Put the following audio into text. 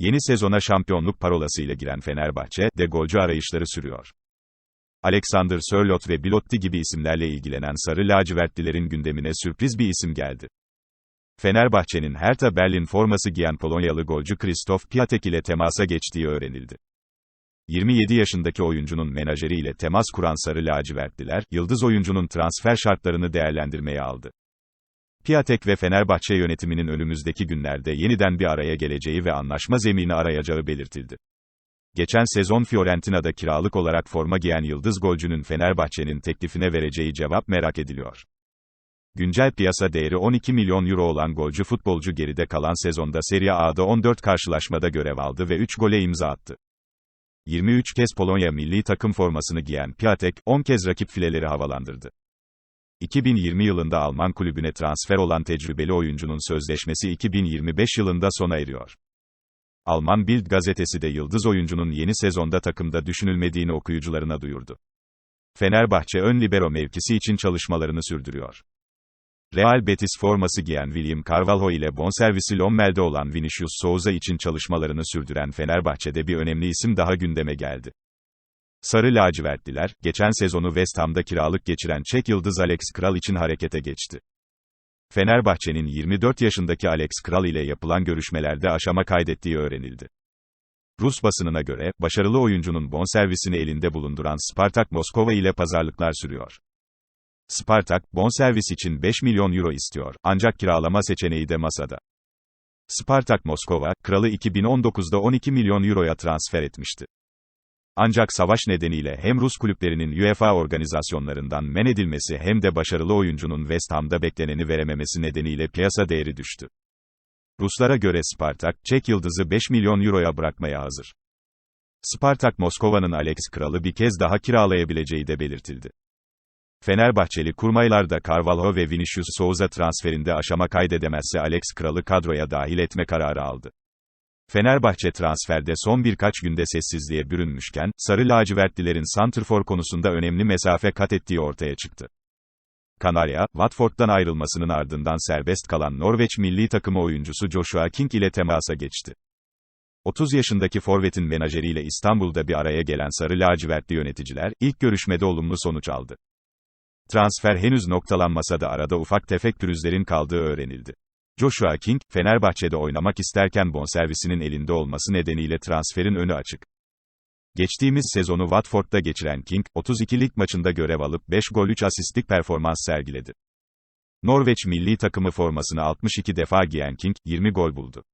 Yeni sezona şampiyonluk parolasıyla giren Fenerbahçe, de golcü arayışları sürüyor. Alexander Sörloth ve Bilotti gibi isimlerle ilgilenen Sarı Lacivertlilerin gündemine sürpriz bir isim geldi. Fenerbahçe'nin Hertha Berlin forması giyen Polonyalı golcü Krzysztof Piatek ile temasa geçtiği öğrenildi. 27 yaşındaki oyuncunun menajeriyle temas kuran Sarı Lacivertliler, yıldız oyuncunun transfer şartlarını değerlendirmeye aldı. Piatek ve Fenerbahçe yönetiminin önümüzdeki günlerde yeniden bir araya geleceği ve anlaşma zemini arayacağı belirtildi. Geçen sezon Fiorentina'da kiralık olarak forma giyen yıldız golcünün Fenerbahçe'nin teklifine vereceği cevap merak ediliyor. Güncel piyasa değeri 12 milyon euro olan golcü futbolcu geride kalan sezonda Serie A'da 14 karşılaşmada görev aldı ve 3 gole imza attı. 23 kez Polonya milli takım formasını giyen Piatek, 10 kez rakip fileleri havalandırdı. 2020 yılında Alman kulübüne transfer olan tecrübeli oyuncunun sözleşmesi 2025 yılında sona eriyor. Alman Bild gazetesi de yıldız oyuncunun yeni sezonda takımda düşünülmediğini okuyucularına duyurdu. Fenerbahçe ön libero mevkisi için çalışmalarını sürdürüyor. Real Betis forması giyen William Carvalho ile bonservisi Lommel'de olan Vinicius Souza için çalışmalarını sürdüren Fenerbahçe'de bir önemli isim daha gündeme geldi. Sarı lacivertliler, geçen sezonu West Ham'da kiralık geçiren Çek yıldız Alex Kral için harekete geçti. Fenerbahçe'nin 24 yaşındaki Alex Kral ile yapılan görüşmelerde aşama kaydettiği öğrenildi. Rus basınına göre, başarılı oyuncunun bonservisini elinde bulunduran Spartak Moskova ile pazarlıklar sürüyor. Spartak, bonservis için 5 milyon euro istiyor, ancak kiralama seçeneği de masada. Spartak Moskova, kralı 2019'da 12 milyon euroya transfer etmişti. Ancak savaş nedeniyle hem Rus kulüplerinin UEFA organizasyonlarından men edilmesi hem de başarılı oyuncunun West Ham'da bekleneni verememesi nedeniyle piyasa değeri düştü. Ruslara göre Spartak, Çek yıldızı 5 milyon euroya bırakmaya hazır. Spartak Moskova'nın Alex Kral'ı bir kez daha kiralayabileceği de belirtildi. Fenerbahçeli kurmaylar da Carvalho ve Vinicius Souza transferinde aşama kaydedemezse Alex Kral'ı kadroya dahil etme kararı aldı. Fenerbahçe transferde son birkaç günde sessizliğe bürünmüşken, Sarı lacivertlilerin santrfor konusunda önemli mesafe kat ettiği ortaya çıktı. Kanarya, Watford'dan ayrılmasının ardından serbest kalan Norveç milli takımı oyuncusu Joshua King ile temasa geçti. 30 yaşındaki forvetin menajeriyle İstanbul'da bir araya gelen Sarı lacivertli yöneticiler, ilk görüşmede olumlu sonuç aldı. Transfer henüz noktalanmasa da arada ufak tefek pürüzlerin kaldığı öğrenildi. Joshua King, Fenerbahçe'de oynamak isterken bonservisinin elinde olması nedeniyle transferin önü açık. Geçtiğimiz sezonu Watford'da geçiren King, 32 lig maçında görev alıp 5 gol 3 asistlik performans sergiledi. Norveç milli takımı formasını 62 defa giyen King, 20 gol buldu.